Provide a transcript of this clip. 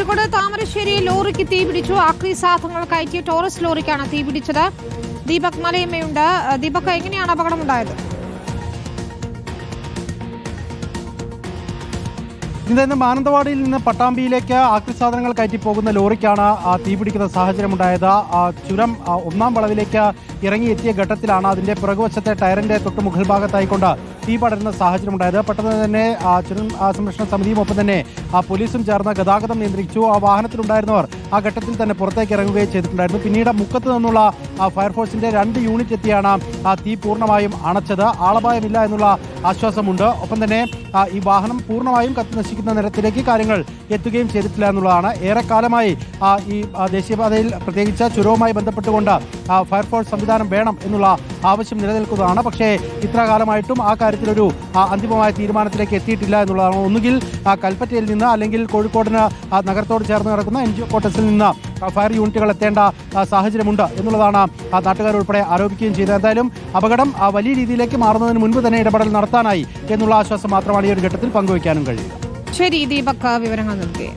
കോഴിക്കോട് താമരശ്ശേരി ലോറിക്ക് തീപിടിച്ചു ആക്രി സാധനങ്ങൾ കയറ്റിയ ടോറസ് ലോറിക്കാണ് തീപിടിച്ചത് ദീപക് മലയമ്മയുണ്ട്. ദീപക് എങ്ങനെയാണ് അപകടമുണ്ടായത്? ഇന്ന് മാനന്തവാടിയിൽ നിന്ന് പട്ടാമ്പിയിലേക്ക് ആക്രി സാധനങ്ങൾ കയറ്റി പോകുന്ന ലോറിക്കാണ് തീപിടിക്കുന്ന സാഹചര്യമുണ്ടായത്. ചുരം ഒന്നാം വളവിലേക്ക് ഇറങ്ങിയെത്തിയ ഘട്ടത്തിലാണ് അതിന്റെ പിറകുവശത്തെ ടയറിന്റെ തൊട്ട് മുകൾ ഭാഗത്തായിക്കൊണ്ട് തീ പടരുന്ന സാഹചര്യമുണ്ടായത്. പെട്ടെന്ന് തന്നെ ചുരം സംരക്ഷണ സമിതിയും ഒപ്പം തന്നെ പോലീസും ചേർന്ന് ഗതാഗതം നിയന്ത്രിച്ചു. ആ വാഹനത്തിലുണ്ടായിരുന്നവർ ആ ഘട്ടത്തിൽ തന്നെ പുറത്തേക്ക് ഇറങ്ങുകയും ചെയ്തിട്ടുണ്ടായിരുന്നു. പിന്നീട് മുക്കത്ത് നിന്നുള്ള ഫയർഫോഴ്സിന്റെ രണ്ട് യൂണിറ്റ് എത്തിയാണ് തീ പൂർണമായും അണച്ചത്. ആളപായമില്ല എന്നുള്ള ആശ്വാസമുണ്ട്. ഒപ്പം തന്നെ ഈ വാഹനം പൂർണമായും കത്തി നശിക്കുന്ന നിരത്തിലേക്ക് കാര്യങ്ങൾ എത്തുകയും ചെയ്തിട്ടില്ല എന്നുള്ളതാണ്. ഏറെക്കാലമായി ഈ ദേശീയപാതയിൽ പ്രത്യേകിച്ച് ചുരവുമായി ബന്ധപ്പെട്ടുകൊണ്ട് ഫയർഫോഴ്സ് സംവിധാനം വേണം എന്നുള്ള ആവശ്യം നിലനിൽക്കുന്നതാണ് പക്ഷേ ഇത്രകാലമായിട്ടും ആ കാര്യത്തിലൊരു അന്തിമമായ തീരുമാനത്തിലേക്ക് എത്തിയിട്ടില്ല എന്നുള്ളതാണ്. ഒന്നുകിൽ കൽപ്പറ്റയിൽ നിന്ന് അല്ലെങ്കിൽ കോഴിക്കോടിന് നഗരത്തോട് ചേർന്ന് നടക്കുന്ന എൻ ജി ക്വാർട്ടേഴ്സിൽ നിന്ന് ഫയർ യൂണിറ്റുകൾ എത്തേണ്ട സാഹചര്യമുണ്ട് എന്നുള്ളതാണ് നാട്ടുകാരുൾപ്പെടെ ആരോപിക്കുകയും ചെയ്തത്. എന്തായാലും അപകടം വലിയ രീതിയിലേക്ക് മാറുന്നതിന് മുൻപ് തന്നെ ഇടപെടൽ നടത്താനായി എന്നുള്ള ആശ്വാസം മാത്രമാണ് ഈ ഒരു ഘട്ടത്തിൽ പങ്കുവയ്ക്കാനും കഴിയുക. ശരി ദീപക് വിവരങ്ങൾ നൽകി.